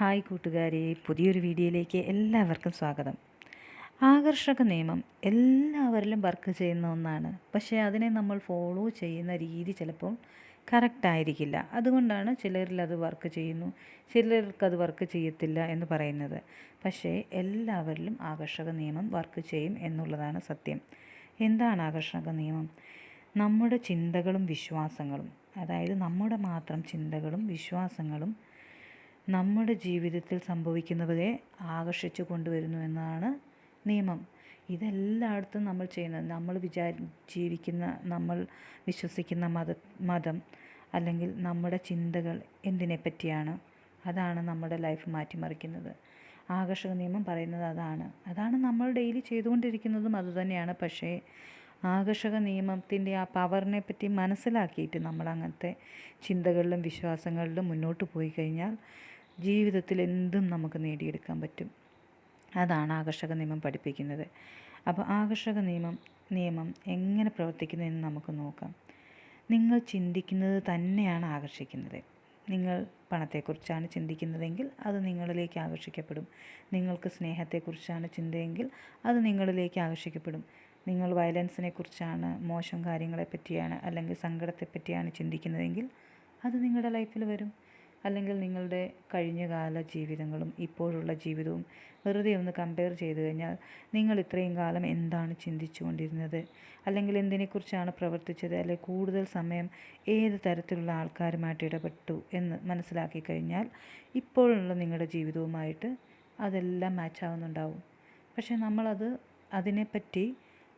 Hi കൂട്ടുകാരെ പുതിയൊരു വീഡിയോയിലേക്ക് എല്ലാവർക്കും സ്വാഗതം. ആകർഷക നിയമം എല്ലാവരിലും വർക്ക് ചെയ്യുന്ന ഒന്നാണ്. പക്ഷേ അതിനെ നമ്മൾ ഫോളോ ചെയ്യുന്ന രീതി ചിലപ്പോൾ കറക്റ്റായിരിക്കില്ല അതുകൊണ്ടാണ് ചിലരിൽ അത് വർക്ക് ചെയ്യുന്നു ചിലർക്ക് അത് വർക്ക് ചെയ്യത്തില്ല എന്ന് പറയുന്നത്. പക്ഷേ എല്ലാവരിലും ആകർഷക നിയമം വർക്ക് ചെയ്യും എന്നുള്ളതാണ് സത്യം. എന്താണ് ആകർഷക നിയമം? നമ്മുടെ ചിന്തകളും വിശ്വാസങ്ങളും. അതായത് നമ്മുടെ മാത്രം ചിന്തകളും വിശ്വാസങ്ങളും നമ്മുടെ ജീവിതത്തിൽ സംഭവിക്കുന്നവയെ ആകർഷിച്ചു കൊണ്ടുവരുന്നു എന്നാണ് നിയമം. ഇതെല്ലായിടത്തും നമ്മൾ ചെയ്യുന്നത്. നമ്മൾ വിചാരി ജീവിക്കുന്ന നമ്മൾ വിശ്വസിക്കുന്ന മത മതം അല്ലെങ്കിൽ നമ്മുടെ ചിന്തകൾ എന്തിനെ പറ്റിയാണ് അതാണ് നമ്മുടെ ലൈഫ് മാറ്റിമറിക്കുന്നത്. ആകർഷക നിയമം പറയുന്നത് അതാണ്. അതാണ് നമ്മൾ ഡെയിലി ചെയ്തുകൊണ്ടിരിക്കുന്നതും അതുതന്നെയാണ്. പക്ഷേ ആകർഷക നിയമത്തിന്റെ ആ പവറിനെ പറ്റി മനസ്സിലാക്കിയിട്ട് നമ്മൾ അങ്ങനത്തെ ചിന്തകളിലും വിശ്വാസങ്ങളിലും മുന്നോട്ട് പോയി കഴിഞ്ഞാൽ ജീവിതത്തിൽ എന്തും നമുക്ക് നേടിയെടുക്കാൻ പറ്റും. അതാണ് ആകർഷക നിയമം പഠിപ്പിക്കുന്നത്. അപ്പോൾ ആകർഷക നിയമം നിയമം എങ്ങനെ പ്രവർത്തിക്കുന്നു എന്ന് നമുക്ക് നോക്കാം. നിങ്ങൾ ചിന്തിക്കുന്നത് തന്നെയാണ് ആകർഷിക്കുന്നത്. നിങ്ങൾ പണത്തെക്കുറിച്ചാണ് ചിന്തിക്കുന്നതെങ്കിൽ അത് നിങ്ങളിലേക്ക് ആകർഷിക്കപ്പെടും. നിങ്ങൾക്ക് സ്നേഹത്തെക്കുറിച്ചാണ് ചിന്തയെങ്കിൽ അത് നിങ്ങളിലേക്ക് ആകർഷിക്കപ്പെടും. നിങ്ങൾ വയലൻസിനെ കുറിച്ചാണ് മോശം കാര്യങ്ങളെ പറ്റിയാണ് അല്ലെങ്കിൽ സങ്കടത്തെ പറ്റിയാണ് ചിന്തിക്കുന്നതെങ്കിൽ അത് നിങ്ങളുടെ ലൈഫിൽ വരും. അല്ലെങ്കിൽ നിങ്ങളുടെ കഴിഞ്ഞകാല ജീവിതങ്ങളും ഇപ്പോഴുള്ള ജീവിതവും വെറുതെ ഒന്ന് കമ്പയർ ചെയ്ത് കഴിഞ്ഞാൽ നിങ്ങൾ ഇത്രയും കാലം എന്താണ് ചിന്തിച്ചുകൊണ്ടിരുന്നത്? അല്ലെങ്കിൽ എന്തിനെക്കുറിച്ചാണ് പ്രവർത്തിച്ചത്? അല്ലെങ്കിൽ കൂടുതൽ സമയം ഏത് തരത്തിലുള്ള ആൾക്കാരുമായിട്ട് ഇടപെട്ടു എന്ന് മനസ്സിലാക്കി കഴിഞ്ഞാൽ ഇപ്പോഴുള്ള നിങ്ങളുടെ ജീവിതവുമായിട്ട് അതെല്ലാം മാച്ചാവുന്നുണ്ടാവും പക്ഷേ നമ്മളത് അതിനെപ്പറ്റി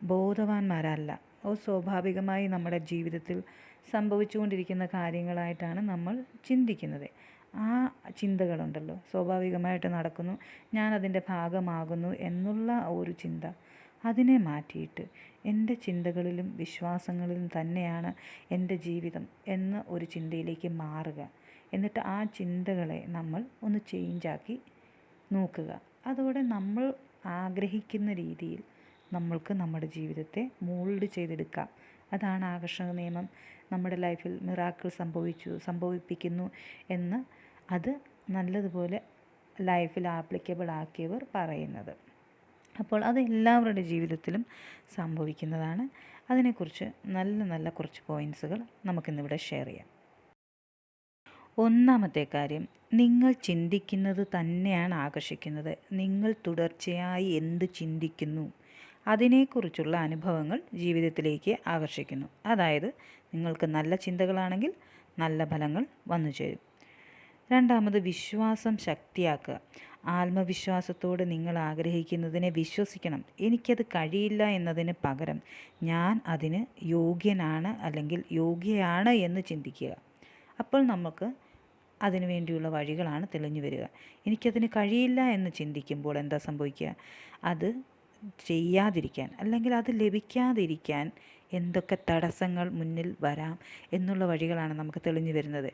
ബോധവാന്മാരല്ല. അത് സ്വാഭാവികമായി നമ്മുടെ ജീവിതത്തിൽ സംഭവിച്ചുകൊണ്ടിരിക്കുന്ന കാര്യങ്ങളായിട്ടാണ് നമ്മൾ ചിന്തിക്കുന്നത്. ആ ചിന്തകളുണ്ടല്ലോ. സ്വാഭാവികമായിട്ട് നടക്കുന്നു ഞാൻ അതിന്റെ ഭാഗമാകുന്നു എന്നുള്ള ഒരു ചിന്ത അതിനെ മാറ്റിയിട്ട് എന്റെ ചിന്തകളിലും വിശ്വാസങ്ങളിലും തന്നെയാണ് എന്റെ ജീവിതം എന്ന ഒരു ചിന്തയിലേക്ക് മാറുക. എന്നിട്ട് ആ ചിന്തകളെ നമ്മൾ ഒന്ന് ചേഞ്ചാക്കി നോക്കുക. അതോടെ നമ്മൾ ആഗ്രഹിക്കുന്ന രീതിയിൽ നമ്മൾക്ക് നമ്മുടെ ജീവിതത്തെ മോൾഡ് ചെയ്തെടുക്കാം. അതാണ് ആകർഷണ നിയമം. നമ്മുടെ ലൈഫിൽ മിറാക്കിൾ സംഭവിച്ചു സംഭവിപ്പിക്കുന്നു എന്ന് അത് നല്ലതുപോലെ ലൈഫിൽ ആപ്ലിക്കബിൾ ആക്കിയവർ പറയുന്നത്. അപ്പോൾ അത് എല്ലാവരുടെ ജീവിതത്തിലും സംഭവിക്കുന്നതാണ്. അതിനെക്കുറിച്ച് നല്ല നല്ല കുറച്ച് പോയിൻസുകൾ നമുക്കിന്നിവിടെ ഷെയർ ചെയ്യാം. ഒന്നാമത്തെ കാര്യം നിങ്ങൾ ചിന്തിക്കുന്നത് തന്നെയാണ് ആകർഷിക്കുന്നത്. നിങ്ങൾ തുടർച്ചയായി എന്ത് ചിന്തിക്കുന്നു? അതിനെക്കുറിച്ചുള്ള അനുഭവങ്ങൾ ജീവിതത്തിലേക്ക് ആകർഷിക്കുന്നു. അതായത് നിങ്ങൾക്ക് നല്ല ചിന്തകളാണെങ്കിൽ നല്ല ഫലങ്ങൾ വന്നു ചേരും. രണ്ടാമത് വിശ്വാസം ശക്തിയാക്കുക. ആത്മവിശ്വാസത്തോടെ നിങ്ങൾ ആഗ്രഹിക്കുന്നതിനെ വിശ്വസിക്കണം. എനിക്കത് കഴിയില്ല എന്നതിന് പകരം ഞാൻ അതിന് യോഗ്യനാണ് അല്ലെങ്കിൽ യോഗ്യയാണ് എന്ന് ചിന്തിക്കുക. അപ്പോൾ നമുക്ക് അതിനു വേണ്ടിയുള്ള വഴികളാണ് തെളിഞ്ഞു വരിക. എനിക്കതിന് കഴിയില്ല എന്ന് ചിന്തിക്കുമ്പോൾ എന്താ സംഭവിക്കുക? അത് ചെയ്യാതിരിക്കാൻ അല്ലെങ്കിൽ അത് ലഭിക്കാതിരിക്കാൻ എന്തൊക്കെ തടസ്സങ്ങൾ മുന്നിൽ വരാം എന്നുള്ള വഴികളാണ് നമുക്ക് തെളിഞ്ഞു വരുന്നത്.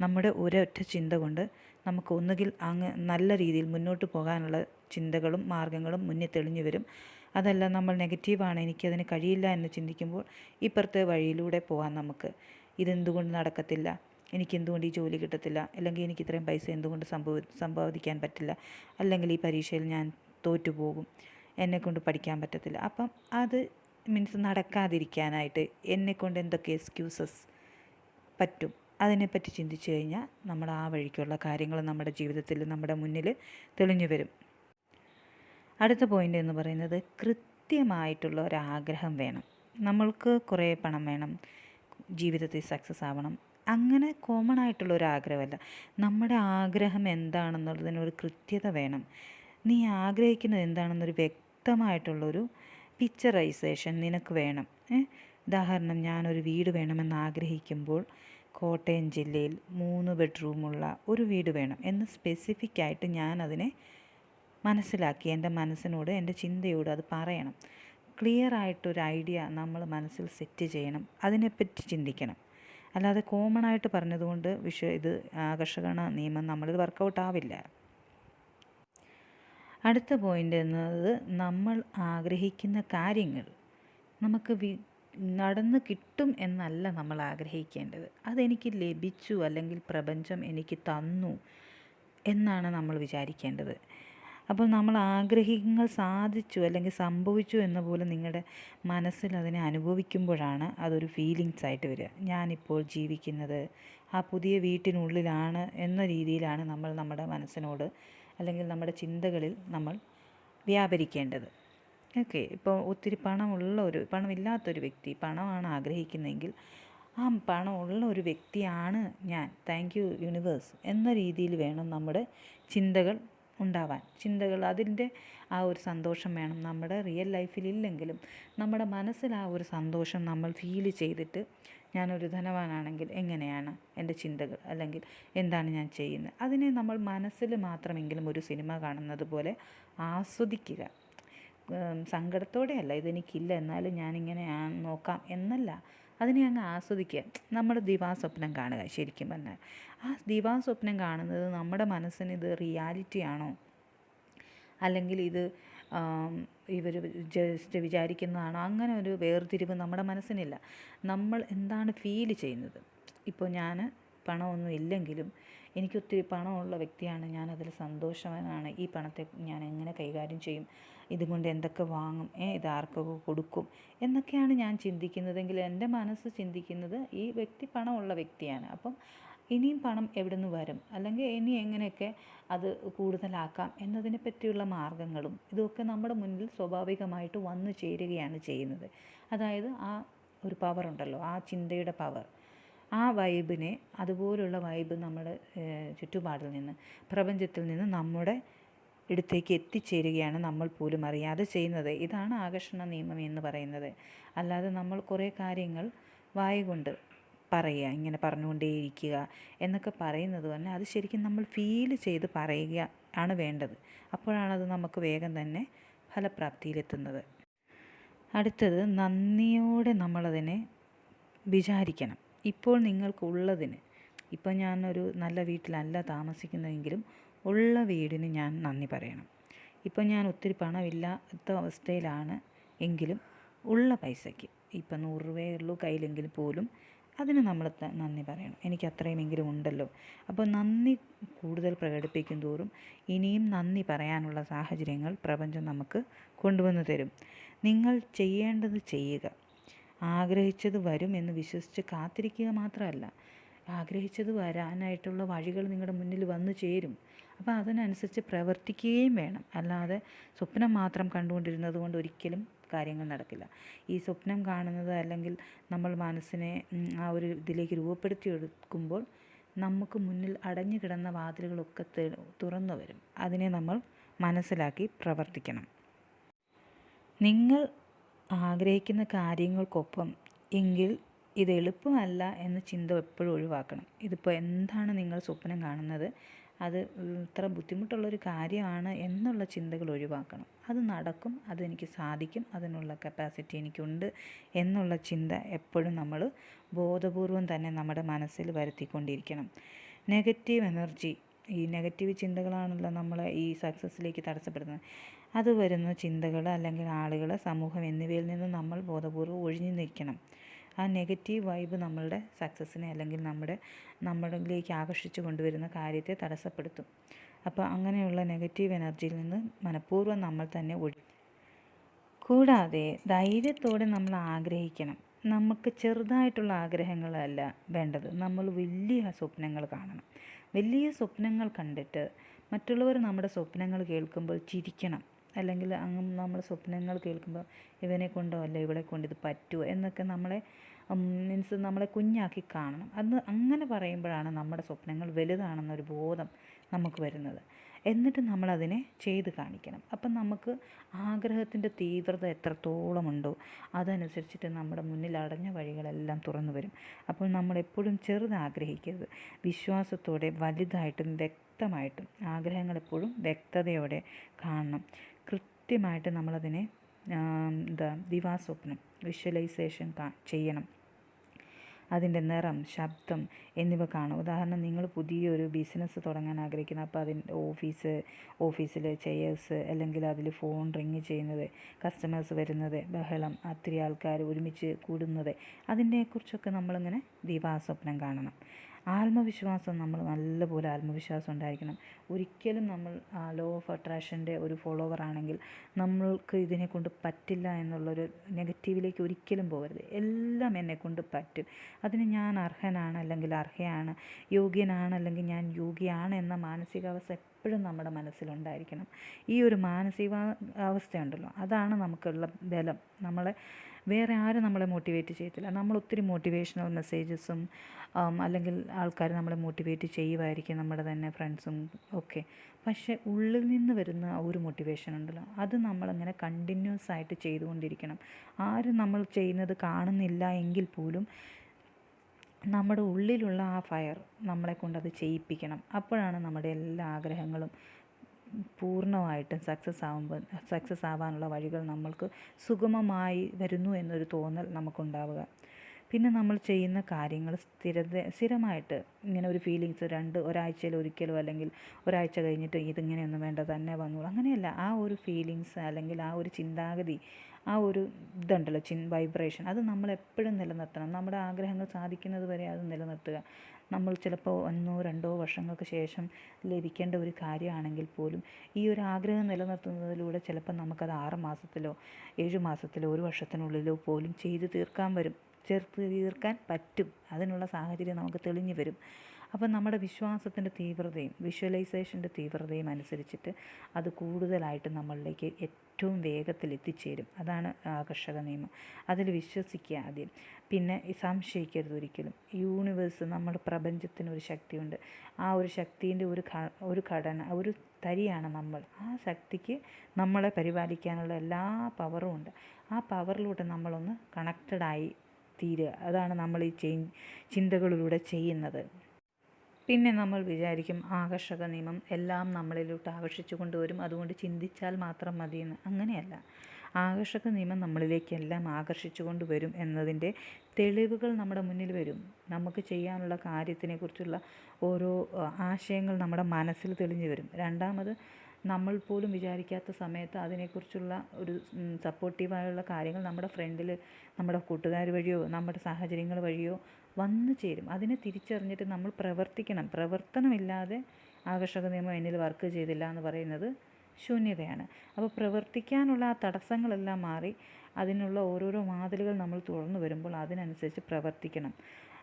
നമ്മുടെ ഒരൊറ്റ ചിന്ത കൊണ്ട് നമുക്ക് ഒന്നുകിൽ അങ്ങ് നല്ല രീതിയിൽ മുന്നോട്ട് പോകാനുള്ള ചിന്തകളും മാർഗങ്ങളും മുന്നിൽ തെളിഞ്ഞു വരും. അതല്ല നമ്മൾ നെഗറ്റീവാണ് എനിക്കതിന് കഴിയില്ല എന്ന് ചിന്തിക്കുമ്പോൾ ഇപ്പുറത്തെ വഴിയിലൂടെ പോകാൻ നമുക്ക്. ഇതെന്തുകൊണ്ട് നടക്കത്തില്ല? എനിക്ക് എന്തുകൊണ്ട് ഈ ജോലി കിട്ടത്തില്ല? അല്ലെങ്കിൽ എനിക്ക് ഇത്രയും പൈസ എന്തുകൊണ്ട് സംഭവ സമ്പാദിക്കാൻ പറ്റില്ല? അല്ലെങ്കിൽ ഈ പരീക്ഷയിൽ ഞാൻ തോറ്റുപോകും? എന്നെക്കൊണ്ട് പഠിക്കാൻ പറ്റത്തില്ല. അപ്പം അത് മീൻസ് നടക്കാതിരിക്കാനായിട്ട് എന്നെ കൊണ്ട് എന്തൊക്കെ എക്സ്ക്യൂസസ് പറ്റും? അതിനെപ്പറ്റി ചിന്തിച്ചു കഴിഞ്ഞാൽ നമ്മൾ ആ വഴിക്കുള്ള കാര്യങ്ങൾ നമ്മുടെ ജീവിതത്തിൽ നമ്മുടെ മുന്നിൽ തെളിഞ്ഞു വരും. അടുത്ത പോയിന്റ് എന്ന് പറയുന്നത് കൃത്യമായിട്ടുള്ള ഒരാഗ്രഹം വേണം. നമ്മൾക്ക് കുറേ പണം വേണം. ജീവിതത്തിൽ സക്സസ് ആവണം. അങ്ങനെ കോമൺ ആയിട്ടുള്ള ഒരു ആഗ്രഹമല്ല. നമ്മുടെ ആഗ്രഹം എന്താണെന്നുള്ളതിനൊരു കൃത്യത വേണം. നീ ആഗ്രഹിക്കുന്നത് എന്താണെന്നൊരു വ്യക്തമായിട്ടുള്ളൊരു പിക്ചറൈസേഷൻ നിനക്ക് വേണം. ഉദാഹരണം ഞാനൊരു വീട് വേണമെന്ന് ആഗ്രഹിക്കുമ്പോൾ കോട്ടയം ജില്ലയിൽ മൂന്ന് ബെഡ്റൂമുള്ള ഒരു വീട് വേണം എന്ന് സ്പെസിഫിക് ആയിട്ട് ഞാൻ അതിനെ മനസ്സിലാക്കി എന്റെ മനസ്സിനോട് എന്റെ ചിന്തയോട് അത് പറയണം. ക്ലിയർ ആയിട്ടൊരു ഐഡിയ നമ്മൾ മനസ്സിൽ സെറ്റ് ചെയ്യണം. അതിനെപ്പറ്റി ചിന്തിക്കണം. അല്ലാതെ കോമൺ ആയിട്ട് പറഞ്ഞതുകൊണ്ട് വിഷ ഇത് ആകർഷകണ നിയമം നമ്മളിത് വർക്കൗട്ട് ആവില്ല. അടുത്ത പോയിന്റ് എന്നത് നമ്മൾ ആഗ്രഹിക്കുന്ന കാര്യങ്ങൾ നമുക്ക് വി നടന്ന് കിട്ടും എന്നല്ല നമ്മൾ ആഗ്രഹിക്കേണ്ടത്. അതെനിക്ക് ലഭിച്ചു അല്ലെങ്കിൽ പ്രപഞ്ചം എനിക്ക് തന്നു എന്നാണ് നമ്മൾ വിചാരിക്കേണ്ടത്. അപ്പോൾ നമ്മൾ ആഗ്രഹങ്ങൾ സാധിച്ചു അല്ലെങ്കിൽ സംഭവിച്ചു എന്ന പോലെ നിങ്ങളുടെ മനസ്സിൽ അതിനെ അനുഭവിക്കുമ്പോഴാണ് അതൊരു ഫീലിങ്സ് ആയിട്ട് വരിക. ഞാനിപ്പോൾ ജീവിക്കുന്നത് ആ പുതിയ വീട്ടിനുള്ളിലാണ് എന്ന രീതിയിലാണ് നമ്മൾ നമ്മുടെ മനസ്സിനോട് അല്ലെങ്കിൽ നമ്മുടെ ചിന്തകളിൽ നമ്മൾ വ്യാപരിക്കേണ്ടത്. ഓക്കെ ഇപ്പോൾ ഒത്തിരി പണമുള്ള ഒരു പണമില്ലാത്തൊരു വ്യക്തി പണമാണ് ആഗ്രഹിക്കുന്നതെങ്കിൽ ആ പണമുള്ള ഒരു വ്യക്തിയാണ് ഞാൻ. താങ്ക് യു യൂണിവേഴ്സ് എന്ന രീതിയിൽ വേണം നമ്മുടെ ചിന്തകൾ ഉണ്ടാവാൻ. ചിന്തകൾ അതിന്റെ ആ ഒരു സന്തോഷം വേണം. നമ്മുടെ റിയൽ ലൈഫിൽ ഇല്ലെങ്കിലും നമ്മുടെ മനസ്സിൽ ആ ഒരു സന്തോഷം നമ്മൾ ഫീൽ ചെയ്തിട്ട് ഞാനൊരു ധനവാനാണെങ്കിൽ എങ്ങനെയാണ് എന്റെ ചിന്തകൾ അല്ലെങ്കിൽ എന്താണ് ഞാൻ ചെയ്യുന്നത്? അതിനെ നമ്മൾ മനസ്സിൽ മാത്രമെങ്കിലും ഒരു സിനിമ കാണുന്നത് പോലെ ആസ്വദിക്കുക. സങ്കടത്തോടെയല്ല ഇതെനിക്കില്ല എന്നാലും ഞാനിങ്ങനെ നോക്കാം എന്നല്ല. അതിനെ അങ്ങ് ആസ്വദിക്കുക. നമ്മുടെ ദിവാസ്വപ്നം കാണുക ശരിക്കും പറഞ്ഞാൽ. ആ ദിവാസ്വപ്നം കാണുന്നത് നമ്മുടെ മനസ്സിന് ഇത് റിയാലിറ്റി ആണോ അല്ലെങ്കിൽ ഇത് ഇവർ ജസ്റ്റ് വിചാരിക്കുന്നതാണോ. അങ്ങനെ ഒരു വേർതിരിവ് നമ്മുടെ മനസ്സിനില്ല. നമ്മൾ എന്താണ് ഫീൽ ചെയ്യുന്നത്? ഇപ്പോൾ ഞാൻ പണമൊന്നും ഇല്ലെങ്കിലും എനിക്കൊത്തിരി പണമുള്ള വ്യക്തിയാണ്. ഞാനതിൽ സന്തോഷവാനാണ്. ഈ പണത്തെ ഞാൻ എങ്ങനെ കൈകാര്യം ചെയ്യും? ഇതുകൊണ്ട് എന്തൊക്കെ വാങ്ങും? ഏ ഇത് ആർക്കൊക്കെ കൊടുക്കും? എന്നൊക്കെയാണ് ഞാൻ ചിന്തിക്കുന്നതെങ്കിൽ എന്റെ മനസ്സ് ചിന്തിക്കുന്നത് ഈ വ്യക്തി പണമുള്ള വ്യക്തിയാണ്. അപ്പം ഇനിയും പണം എവിടെ നിന്ന് വരും? അല്ലെങ്കിൽ ഇനി എങ്ങനെയൊക്കെ അത് കൂടുതലാക്കാം? എന്നതിനെ പറ്റിയുള്ള മാർഗങ്ങളും ഇതൊക്കെ നമ്മുടെ മുന്നിൽ സ്വാഭാവികമായിട്ട് വന്നു ചേരുകയാണ് ചെയ്യുന്നത്. അതായത് ആ ഒരു പവർ ഉണ്ടല്ലോ ആ ചിന്തയുടെ പവർ ആ വൈബിനെ അതുപോലുള്ള വൈബ് നമ്മുടെ ചുറ്റുപാടിൽ നിന്ന് പ്രപഞ്ചത്തിൽ നിന്ന് നമ്മുടെ ഇടത്തേക്ക് എത്തിച്ചേരുകയാണ് നമ്മൾ പോലും അറിയാതെ ചെയ്യുന്നത്. ഇതാണ് ആകർഷണ നിയമം എന്ന് പറയുന്നത്. അല്ലാതെ നമ്മൾ കുറേ കാര്യങ്ങൾ വായുകൊണ്ട് പറയുക ഇങ്ങനെ പറഞ്ഞുകൊണ്ടേയിരിക്കുക എന്നൊക്കെ പറയുന്നത് തന്നെ അത് ശരിക്കും നമ്മൾ ഫീൽ ചെയ്ത് പറയുക ആണ് വേണ്ടത്. അപ്പോഴാണ് അത് നമുക്ക് വേഗം തന്നെ ഫലപ്രാപ്തിയിലെത്തുന്നത്. അടുത്തത് നന്ദിയോടെ നമ്മളതിനെ വിചാരിക്കണം. ഇപ്പോൾ നിങ്ങൾക്കുള്ളതിന് ഇപ്പോൾ ഞാനൊരു നല്ല വീട്ടിലല്ല താമസിക്കുന്നതെങ്കിലും ഉള്ള വീടിന് ഞാൻ നന്ദി പറയണം. ഇപ്പോൾ ഞാൻ ഒത്തിരി പണമില്ലാത്ത അവസ്ഥയിലാണ് എങ്കിലും ഉള്ള പൈസയ്ക്ക് ഇപ്പം നൂറ് രൂപയേ ഉള്ളൂ കയ്യിലെങ്കിൽ പോലും അതിന് നമ്മൾ നന്ദി പറയണം. എനിക്ക് അത്രയുമെങ്കിലും ഉണ്ടല്ലോ. അപ്പോൾ നന്ദി കൂടുതൽ പ്രകടിപ്പിക്കും തോറും ഇനിയും നന്ദി പറയാനുള്ള സാഹചര്യങ്ങൾ പ്രപഞ്ചം നമുക്ക് കൊണ്ടുവന്ന് തരും. നിങ്ങൾ ചെയ്യേണ്ടത് ചെയ്യുക. ആഗ്രഹിച്ചത് വരും എന്ന് വിശ്വസിച്ച് കാത്തിരിക്കുക മാത്രമല്ല ആഗ്രഹിച്ചത് വരാനായിട്ടുള്ള വഴികൾ നിങ്ങളുടെ മുന്നിൽ വന്നു ചേരും. അപ്പോൾ അതിനനുസരിച്ച് പ്രവർത്തിക്കുകയും വേണം. അല്ലാതെ സ്വപ്നം മാത്രം കണ്ടുകൊണ്ടിരുന്നത് കൊണ്ട് ഒരിക്കലും കാര്യങ്ങൾ നടക്കില്ല. ഈ സ്വപ്നം കാണുന്നത് അല്ലെങ്കിൽ നമ്മൾ മനസ്സിനെ ആ ഒരു ഇതിലേക്ക് രൂപപ്പെടുത്തി എടുക്കുമ്പോൾ നമുക്ക് മുന്നിൽ അടഞ്ഞു കിടന്ന വാതിലുകളൊക്കെ തുറന്നു വരും. അതിനെ നമ്മൾ മനസ്സിലാക്കി പ്രവർത്തിക്കണം. നിങ്ങൾ ആഗ്രഹിക്കുന്ന കാര്യങ്ങൾക്കൊപ്പം എങ്കിൽ ഇത് എളുപ്പമല്ല എന്ന ചിന്ത എപ്പോഴും ഒഴിവാക്കണം. ഇതിപ്പോൾ എന്താണ് നിങ്ങൾ സ്വപ്നം കാണുന്നത്? അത് ഇത്ര ബുദ്ധിമുട്ടുള്ളൊരു കാര്യമാണ് എന്നുള്ള ചിന്തകൾ ഒഴിവാക്കണം. അത് നടക്കും അതെനിക്ക് സാധിക്കും അതിനുള്ള കപ്പാസിറ്റി എനിക്കുണ്ട് എന്നുള്ള ചിന്ത എപ്പോഴും നമ്മൾ ബോധപൂർവം തന്നെ നമ്മുടെ മനസ്സിൽ വരുത്തിക്കൊണ്ടിരിക്കണം. നെഗറ്റീവ് എനർജി ഈ നെഗറ്റീവ് ചിന്തകളാണല്ലോ നമ്മളെ ഈ സക്സസ്സിലേക്ക് തടസ്സപ്പെടുന്നത് അത് വരുന്ന ചിന്തകൾ അല്ലെങ്കിൽ ആളുകൾ സമൂഹം എന്നിവയിൽ നിന്ന് നമ്മൾ ബോധപൂർവം ഒഴിഞ്ഞു നിൽക്കണം. ആ നെഗറ്റീവ് വൈബ് നമ്മളുടെ സക്സസ്സിനെ അല്ലെങ്കിൽ നമ്മുടെ നമ്മളിലേക്ക് ആകർഷിച്ചു കൊണ്ടുവരുന്ന കാര്യത്തെ തടസ്സപ്പെടുത്തും. അപ്പോൾ അങ്ങനെയുള്ള നെഗറ്റീവ് എനർജിയിൽ നിന്ന് മനഃപൂർവം നമ്മൾ തന്നെ ഒഴി കൂടാതെ ധൈര്യത്തോടെ നമ്മൾ ആഗ്രഹിക്കണം. നമുക്ക് ചെറുതായിട്ടുള്ള ആഗ്രഹങ്ങളല്ല വേണ്ടത്. നമ്മൾ വലിയ സ്വപ്നങ്ങൾ കാണണം. വലിയ സ്വപ്നങ്ങൾ കണ്ടിട്ട് മറ്റുള്ളവർ നമ്മുടെ സ്വപ്നങ്ങൾ കേൾക്കുമ്പോൾ ചിരിക്കണം. അല്ലെങ്കിൽ നമ്മൾ സ്വപ്നങ്ങൾ കേൾക്കുമ്പോൾ ഇവനെ കൊണ്ടോ അല്ല ഇവളെ കൊണ്ട് ഇത് പറ്റുമോ എന്നൊക്കെ നമ്മളെ മീൻസ് നമ്മളെ കുഞ്ഞാക്കി കാണണം. അന്ന് അങ്ങനെ പറയുമ്പോഴാണ് നമ്മുടെ സ്വപ്നങ്ങൾ വലുതാണെന്നൊരു ബോധം നമുക്ക് വരുന്നത്. എന്നിട്ട് നമ്മളതിനെ ചെയ്ത് കാണിക്കണം. അപ്പം നമുക്ക് ആഗ്രഹത്തിന്റെ തീവ്രത എത്രത്തോളമുണ്ടോ അതനുസരിച്ചിട്ട് നമ്മുടെ മുന്നിൽ അടഞ്ഞ വഴികളെല്ലാം തുറന്നു വരും. അപ്പോൾ നമ്മളെപ്പോഴും ചെറുത് ആഗ്രഹിക്കരുത്. വിശ്വാസത്തോടെ വലുതായിട്ടും വ്യക്തമായിട്ടും ആഗ്രഹങ്ങൾ എപ്പോഴും വ്യക്തതയോടെ കാണണം. കൃത്യമായിട്ട് നമ്മളതിനെ എന്താ ദിവാസ്വപ്നം വിഷ്വലൈസേഷൻ ചെയ്യണം. അതിന്റെ നിറം ശബ്ദം എന്നിവ കാണും. ഉദാഹരണം നിങ്ങൾ പുതിയൊരു ബിസിനസ് തുടങ്ങാൻ ആഗ്രഹിക്കുന്നു അപ്പോൾ അതിന്റെ ഓഫീസ് ഓഫീസിൽ ചെയേഴ്സ് അല്ലെങ്കിൽ അതിൽ ഫോൺ റിങ് ചെയ്യുന്നത് കസ്റ്റമേഴ്സ് വരുന്നത് ബഹളം അത്തിരി ആൾക്കാർ ഒരുമിച്ച് കൂടുന്നത് അതിനെക്കുറിച്ചൊക്കെ നമ്മളിങ്ങനെ ദീപാസ്വപ്നം കാണണം. ആത്മവിശ്വാസം നമ്മൾ നല്ലപോലെ ആത്മവിശ്വാസം ഉണ്ടായിരിക്കണം. ഒരിക്കലും നമ്മൾ ലോ ഓഫ് അട്രാക്ഷന്റെ ഒരു ഫോളോവർ ആണെങ്കിൽ നമ്മൾക്ക് ഇതിനെ കൊണ്ട് പറ്റില്ല എന്നുള്ളൊരു നെഗറ്റീവിലേക്ക് ഒരിക്കലും പോകരുത്. എല്ലാം എന്നെ കൊണ്ട് പറ്റും. അതിന് ഞാൻ അർഹനാണ് അല്ലെങ്കിൽ അർഹയാണ് യോഗ്യനാണ് അല്ലെങ്കിൽ ഞാൻ യോഗ്യയാണ് എന്ന മാനസികാവസ്ഥ എപ്പോഴും നമ്മുടെ മനസ്സിലുണ്ടായിരിക്കണം. ഈ ഒരു മാനസികാവസ്ഥയുണ്ടല്ലോ അതാണ് നമുക്കുള്ള ബലം. നമ്മളെ വേറെ ആരും നമ്മളെ മോട്ടിവേറ്റ് ചെയ്യത്തില്ല. നമ്മൾ ഒത്തിരി മോട്ടിവേഷണൽ മെസ്സേജസും അല്ലെങ്കിൽ ആൾക്കാർ നമ്മളെ മോട്ടിവേറ്റ് ചെയ്യുമായിരിക്കും നമ്മുടെ തന്നെ ഫ്രണ്ട്സും ഒക്കെ. പക്ഷേ ഉള്ളിൽ നിന്ന് വരുന്ന ആ ഒരു മോട്ടിവേഷൻ ഉണ്ടല്ലോ. അത് നമ്മളങ്ങനെ കണ്ടിന്യൂസ് ആയിട്ട് ചെയ്തുകൊണ്ടിരിക്കണം. ആരും നമ്മൾ ചെയ്യുന്നത് കാണുന്നില്ല എങ്കിൽ പോലും നമ്മുടെ ഉള്ളിലുള്ള ആ ഫയർ നമ്മളെ കൊണ്ടത് ചെയ്യിപ്പിക്കണം. അപ്പോഴാണ് നമ്മുടെ എല്ലാ ആഗ്രഹങ്ങളും പൂർണമായിട്ടും സക്സസ് ആവുമ്പോൾ സക്സസ് ആവാനുള്ള വഴികൾ നമ്മൾക്ക് സുഗമമായി വരുന്നു എന്നൊരു തോന്നൽ നമുക്കുണ്ടാവുക. പിന്നെ നമ്മൾ ചെയ്യുന്ന കാര്യങ്ങൾ സ്ഥിരത സ്ഥിരമായിട്ട് ഇങ്ങനെ ഒരു ഫീലിങ്സ് രണ്ട് ഒരാഴ്ചയിൽ ഒരിക്കലും അല്ലെങ്കിൽ ഒരാഴ്ച കഴിഞ്ഞിട്ട് ഇതിങ്ങനെയൊന്നും വേണ്ട തന്നെ വന്നോളൂ. അങ്ങനെയല്ല. ആ ഒരു ഫീലിങ്സ് അല്ലെങ്കിൽ ആ ഒരു ചിന്താഗതി ആ ഒരു ഇതുണ്ടല്ലോ ചിൻ വൈബ്രേഷൻ അത് നമ്മൾ എപ്പോഴും നിലനിർത്തണം. നമ്മുടെ ആഗ്രഹങ്ങൾ സാധിക്കുന്നത് വരെ അത് നിലനിർത്തുക. നമ്മൾ ചിലപ്പോൾ ഒന്നോ രണ്ടോ വർഷങ്ങൾക്ക് ശേഷം ലഭിക്കേണ്ട ഒരു കാര്യമാണെങ്കിൽ പോലും ഈ ഒരു ആഗ്രഹം നിലനിർത്തുന്നതിലൂടെ ചിലപ്പോൾ നമുക്കത് ആറ് മാസത്തിലോ ഏഴ് മാസത്തിലോ ഒരു വർഷത്തിനുള്ളിലോ പോലും ചെയ്തു തീർക്കാൻ വരും. ചേർത്ത് തീർക്കാൻ പറ്റും. അതിനുള്ള സാഹചര്യം നമുക്ക് തെളിഞ്ഞു വരും. അപ്പം നമ്മുടെ വിശ്വാസത്തിന്റെ തീവ്രതയും വിഷ്വലൈസേഷന്റെ തീവ്രതയും അനുസരിച്ചിട്ട് അത് കൂടുതലായിട്ട് നമ്മളിലേക്ക് ഏറ്റവും വേഗത്തിൽ എത്തിച്ചേരും. അതാണ് ആകർഷക നിയമം. അതിൽ വിശ്വസിക്കുക ആദ്യം. പിന്നെ സംശയിക്കരുത് ഒരിക്കലും. യൂണിവേഴ്സ് നമ്മുടെ പ്രപഞ്ചത്തിന് ഒരു ശക്തിയുണ്ട്. ആ ഒരു ശക്തിന്റെ ഒരു ഒരു ഘടന ഒരു തരിയാണ് നമ്മൾ. ആ ശക്തിക്ക് നമ്മളെ പരിപാലിക്കാനുള്ള എല്ലാ പവറും ഉണ്ട്. ആ പവറിലൂടെ നമ്മളൊന്ന് കണക്റ്റഡായി തീരുക. അതാണ് നമ്മൾ ഈ ചെയ് ചിന്തകളിലൂടെ ചെയ്യുന്നത്. പിന്നെ നമ്മൾ വിചാരിക്കും ആകർഷക നിയമം എല്ലാം നമ്മളിലോട്ട് ആകർഷിച്ചു കൊണ്ടുവരും. അതുകൊണ്ട് ചിന്തിച്ചാൽ മാത്രം മതിയെന്ന്. അങ്ങനെയല്ല. ആകർഷക നിയമം നമ്മളിലേക്കെല്ലാം ആകർഷിച്ചു കൊണ്ടുവരും എന്നതിന്റെ തെളിവുകൾ നമ്മുടെ മുന്നിൽ വരും. നമുക്ക് ചെയ്യാനുള്ള കാര്യത്തിനെക്കുറിച്ചുള്ള ഓരോ ആശയങ്ങൾ നമ്മുടെ മനസ്സിൽ തെളിഞ്ഞു വരും. രണ്ടാമത് നമ്മൾ പോലും വിചാരിക്കാത്ത സമയത്ത് അതിനെക്കുറിച്ചുള്ള ഒരു സപ്പോർട്ടീവായുള്ള കാര്യങ്ങൾ നമ്മുടെ ഫ്രണ്ടിൽ നമ്മുടെ കൂട്ടുകാർ വഴിയോ നമ്മുടെ സാഹചര്യങ്ങൾ വഴിയോ വന്നു ചേരും. അതിനെ തിരിച്ചറിഞ്ഞിട്ട് നമ്മൾ പ്രവർത്തിക്കണം. പ്രവർത്തനമില്ലാതെ ആകർഷക നിയമം എന്നിൽ വർക്ക് ചെയ്തില്ല എന്ന് പറയുന്നത് ശൂന്യതയാണ്. അപ്പോൾ പ്രവർത്തിക്കാനുള്ള ആ തടസ്സങ്ങളെല്ലാം മാറി അതിനുള്ള ഓരോരോ മാതിലുകൾ നമ്മൾ തുറന്നു വരുമ്പോൾ അതിനനുസരിച്ച് പ്രവർത്തിക്കണം.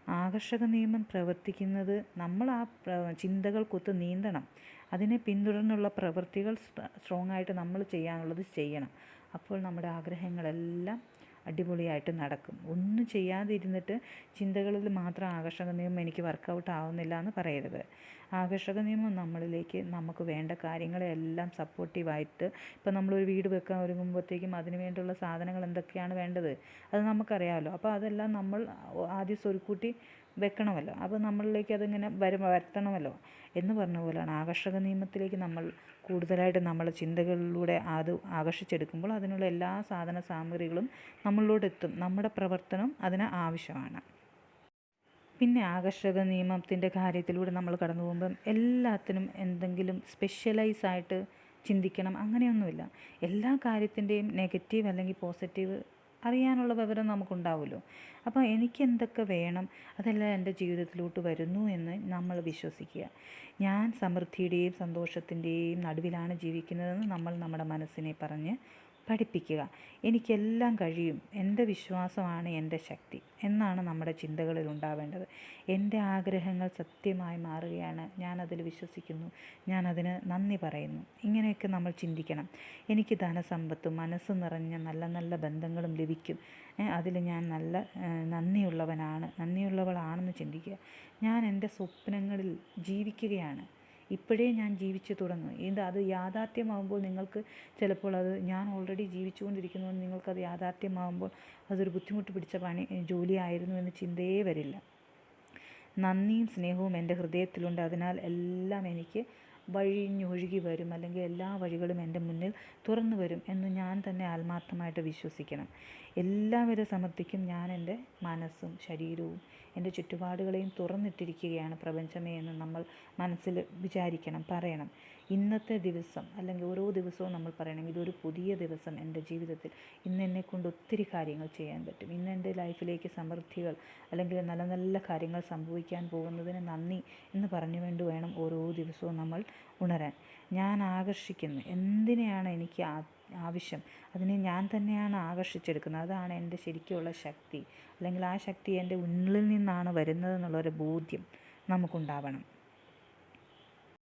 ആകർഷക നിയമം പ്രവർത്തിക്കുന്നത് നമ്മൾ ആ ചിന്തകൾക്കൊത്ത് നീന്തണം. അതിനെ പിന്തുടർന്നുള്ള പ്രവൃത്തികൾ സ്ട്രോങ് ആയിട്ട് നമ്മൾ ചെയ്യാനുള്ളത് ചെയ്യണം. അപ്പോൾ നമ്മുടെ ആഗ്രഹങ്ങളെല്ലാം അടിപൊളിയായിട്ട് നടക്കും. ഒന്നും ചെയ്യാതിരുന്നിട്ട് ചിന്തകളിൽ മാത്രം ആകർഷക നിയമം എനിക്ക് വർക്കൗട്ട് ആവുന്നില്ല എന്ന് പറയരുത്. ആകർഷക നിയമം നമ്മളിലേക്ക് നമുക്ക് വേണ്ട കാര്യങ്ങളെല്ലാം സപ്പോർട്ടീവായിട്ട് ഇപ്പം നമ്മളൊരു വീട് വെക്കാൻ ഒരുങ്ങുമ്പോഴത്തേക്കും അതിന് വേണ്ടിയുള്ള സാധനങ്ങൾ എന്തൊക്കെയാണ് വേണ്ടത്? അത് നമുക്കറിയാമല്ലോ അപ്പോൾ അതെല്ലാം നമ്മൾ ആദ്യം സ്വരുക്കൂട്ടി വെക്കണമല്ലോ. അപ്പോൾ നമ്മളിലേക്ക് അതിങ്ങനെ വരും വരുത്തണമല്ലോ. എന്ന് പറഞ്ഞ പോലെയാണ് ആകർഷക നിയമത്തിലേക്ക് നമ്മൾ കൂടുതലായിട്ട് നമ്മളെ ചിന്തകളിലൂടെ അത് ആകർഷിച്ചെടുക്കുമ്പോൾ അതിനുള്ള എല്ലാ സാധന സാമഗ്രികളും നമ്മളിലൂടെ എത്തും നമ്മുടെ പ്രവർത്തനം അതിന് ആവശ്യമാണ്. പിന്നെ ആകർഷക നിയമത്തിന്റെ കാര്യത്തിലൂടെ നമ്മൾ കടന്നു പോകുമ്പം എല്ലാത്തിനും എന്തെങ്കിലും സ്പെഷ്യലൈസ് ആയിട്ട് ചിന്തിക്കണം. അങ്ങനെയൊന്നുമില്ല. എല്ലാ കാര്യത്തിന്റെയും നെഗറ്റീവ് അല്ലെങ്കിൽ പോസിറ്റീവ് അറിയാനുള്ള വിവരം നമുക്കുണ്ടാവുമല്ലോ. അപ്പോൾ എനിക്ക് എന്തൊക്കെ വേണം? അതെല്ലാം എന്റെ ജീവിതത്തിലോട്ട് വരുന്നു എന്ന് നമ്മൾ വിശ്വസിക്കുക. ഞാൻ സമൃദ്ധിയുടെയും സന്തോഷത്തിന്റെയും നടുവിലാണ് ജീവിക്കുന്നതെന്ന് നമ്മൾ നമ്മുടെ മനസ്സിനെ പറഞ്ഞ് പഠിപ്പിക്കുക. എനിക്കെല്ലാം കഴിയും. എന്റെ വിശ്വാസമാണ് എന്റെ ശക്തി എന്നാണ് നമ്മുടെ ചിന്തകളിൽ ഉണ്ടാവേണ്ടത്. എന്റെ ആഗ്രഹങ്ങൾ സത്യമായി മാറുകയാണ്. ഞാനതിൽ വിശ്വസിക്കുന്നു. ഞാനതിന് നന്ദി പറയുന്നു. ഇങ്ങനെയൊക്കെ നമ്മൾ ചിന്തിക്കണം. എനിക്ക് ധനസമ്പത്തും മനസ്സ് നിറഞ്ഞ നല്ല നല്ല ബന്ധങ്ങളും ലഭിക്കും. അതിൽ ഞാൻ നല്ല നന്ദിയുള്ളവനാണ് നന്ദിയുള്ളവളാണെന്ന് ചിന്തിക്കുക. ഞാൻ എന്റെ സ്വപ്നങ്ങളിൽ ജീവിക്കുകയാണ്. ഇപ്പോഴേ ഞാൻ ജീവിച്ചു തുടങ്ങും. ഇത് അത് യാഥാർത്ഥ്യമാകുമ്പോൾ നിങ്ങൾക്ക് ചിലപ്പോൾ അത് ഞാൻ ഓൾറെഡി ജീവിച്ചുകൊണ്ടിരിക്കുന്നതുകൊണ്ട് നിങ്ങൾക്കത് യാഥാർത്ഥ്യമാകുമ്പോൾ അതൊരു ബുദ്ധിമുട്ട് പിടിച്ച പണി ജോലിയായിരുന്നു എന്ന് ചിന്തയേ വരില്ല. നന്ദിയും സ്നേഹവും എന്റെ ഹൃദയത്തിലുണ്ട്. അതിനാൽ എല്ലാം എനിക്ക് വഴിഞ്ഞൊഴുകി വരും. അല്ലെങ്കിൽ എല്ലാ വഴികളും എന്റെ മുന്നിൽ തുറന്നു വരും എന്ന് ഞാൻ തന്നെ ആത്മാർത്ഥമായിട്ട് വിശ്വസിക്കണം. എല്ലാവിധ സമൃദ്ധിക്കും ഞാൻ എന്റെ മനസ്സും ശരീരവും എന്റെ ചുറ്റുപാടുകളെയും തുറന്നിട്ടിരിക്കുകയാണ് പ്രപഞ്ചമേ എന്ന് നമ്മൾ മനസ്സിൽ വിചാരിക്കണം പറയണം. ഇന്നത്തെ ദിവസം അല്ലെങ്കിൽ ഓരോ ദിവസവും നമ്മൾ പറയണം ഇതൊരു പുതിയ ദിവസം എന്റെ ജീവിതത്തിൽ ഇന്ന് എന്നെ കൊണ്ട് ഒത്തിരി കാര്യങ്ങൾ ചെയ്യാൻ പറ്റും. ഇന്ന് എന്റെ ലൈഫിലേക്ക് സമൃദ്ധികൾ അല്ലെങ്കിൽ നല്ല നല്ല കാര്യങ്ങൾ സംഭവിക്കാൻ പോകുന്നതിന് നന്ദി എന്ന് പറഞ്ഞു വേണ്ടി വേണം ഓരോ ദിവസവും നമ്മൾ ഉണരാൻ. ഞാൻ ആകർഷിക്കുന്നു. എന്തിനെയാണ് എനിക്ക് ആവശ്യം. അതിനെ ഞാൻ തന്നെയാണ് ആകർഷിച്ചെടുക്കുന്നത്. അതാണ് എന്റെ ശരിക്കുള്ള ശക്തി. അല്ലെങ്കിൽ ആ ശക്തി എന്റെ ഉള്ളിൽ നിന്നാണ് വരുന്നതെന്നുള്ളൊരു ബോധ്യം നമുക്കുണ്ടാവണം.